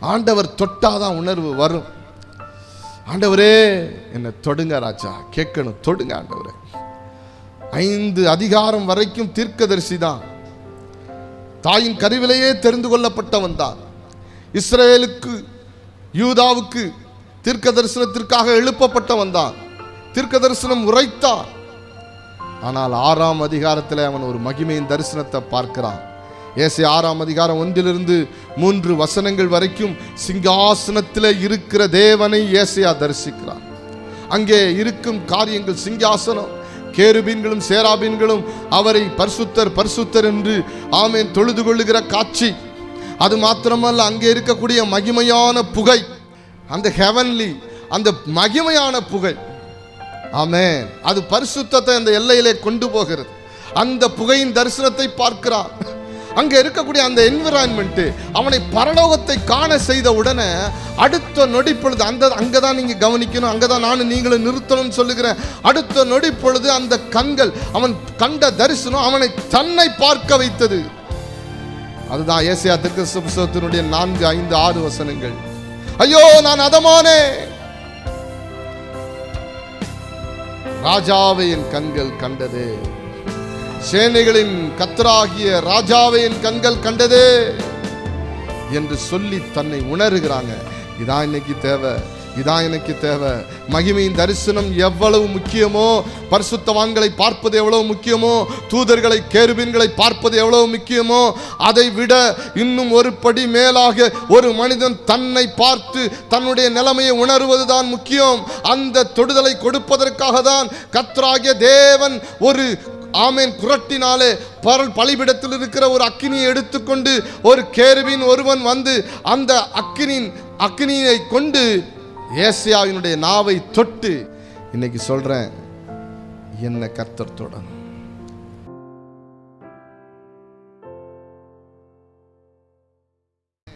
ஆண்டவர் தொட்டாதான் உணர்வு வரும். ஆண்டவரே என்னை தொடுங்க ராஜா. கேட்கணும் தொடுங்க ஆண்டவரே. ஐந்து அதிகாரம் வரைக்கும் தீர்க்கதரிசி தான். தாயின் கருவிலேயே தெரிந்து கொள்ளப்பட்டவன் தான். இஸ்ரேலுக்கு யூதாவுக்கு தீர்க்க தரிசனத்திற்காக எழுப்பப்பட்டவன் தான். தீர்க்க தரிசனம் உரைத்தான். ஆனால் ஆறாம் அதிகாரத்தில் அவன் ஒரு மகிமையின் தரிசனத்தை பார்க்கிறான். ஏசை ஆறாம் அதிகாரம் ஒன்றிலிருந்து மூன்று வசனங்கள் வரைக்கும் சிங்காசனத்தில் இருக்கிற தேவனை ஏசையா தரிசிக்கிறான் அங்கே இருக்கும் காரியங்கள் சிங்காசனம் கேருபீன்களும் சேராபீன்களும் அவரை பரிசுத்தர் பரிசுத்தர் என்று ஆமேன் தொழுது கொள்ளுகிற காட்சி. அது மாத்திரமல்ல அங்கே இருக்கக்கூடிய மகிமையான புகை அந்த ஹெவன்லி அந்த மகிமையான புகை. ஆமேன். அது பரிசுத்தத்தை அந்த எல்லையிலே கொண்டு போகிறது. அந்த புகையின் தரிசனத்தை பார்க்கிறான் அங்க இருக்கக்கூடிய அந்த என்விரான்மெண்ட் அவனை பரலோகத்தை காண செய்த உடனே அடுத்த நொடி பொழுது அந்த அங்கதான் நீங்க கவனிக்கணும் அங்கதான் நானும் நீங்களும் நிறுத்தணும்னு சொல்லுகிறேன் அடுத்த நொடி பொழுது அந்த கண்கள் அவன் கண்ட தரிசனம் அவனை தன்னை பார்க்க வைத்தது. அதுதான் ஏசியா திருக்க புஸ்தகத்தினுடைய நான்கு ஐந்து ஆறு வசனங்கள். ஐயோ நான் அதமானே! ராஜாவை என் கண்கள் கண்டது. சேனைகளின் கத்தராகிய ராஜாவை என் கண்கள் கண்டதே என்று சொல்லி தன்னை உணர்கிறாங்க. இதான் இன்னைக்கு தேவை இதான் எனக்கு தேவை. மகிமையின் தரிசனம் எவ்வளவு முக்கியமோ பரிசுத்தவான்களை பார்ப்பது எவ்வளவு முக்கியமோ தூதர்களை கேருபீன்களை பார்ப்பது எவ்வளவு முக்கியமோ அதை விட இன்னும் ஒரு படி மேலாக ஒரு மனிதன் தன்னை பார்த்து தன்னுடைய நிலைமையை உணர்வதுதான் முக்கியம். அந்த தொடுதலை கொடுப்பதற்காக தான் கத்ராகிய தேவன் ஒரு ஆமேன். குரட்டினாலே பரல் பலிபிடத்தில் இருக்கிற ஒரு அக்கினியை எடுத்துக்கொண்டு ஒரு கேருவின் ஒருவன் வந்து அந்த அக்கினின் அக்னியை கொண்டு ஏசியாவினுடைய நாவை தொட்டு இன்னைக்கு சொல்றேன் என்ன கர்த்தர் தொடணும்.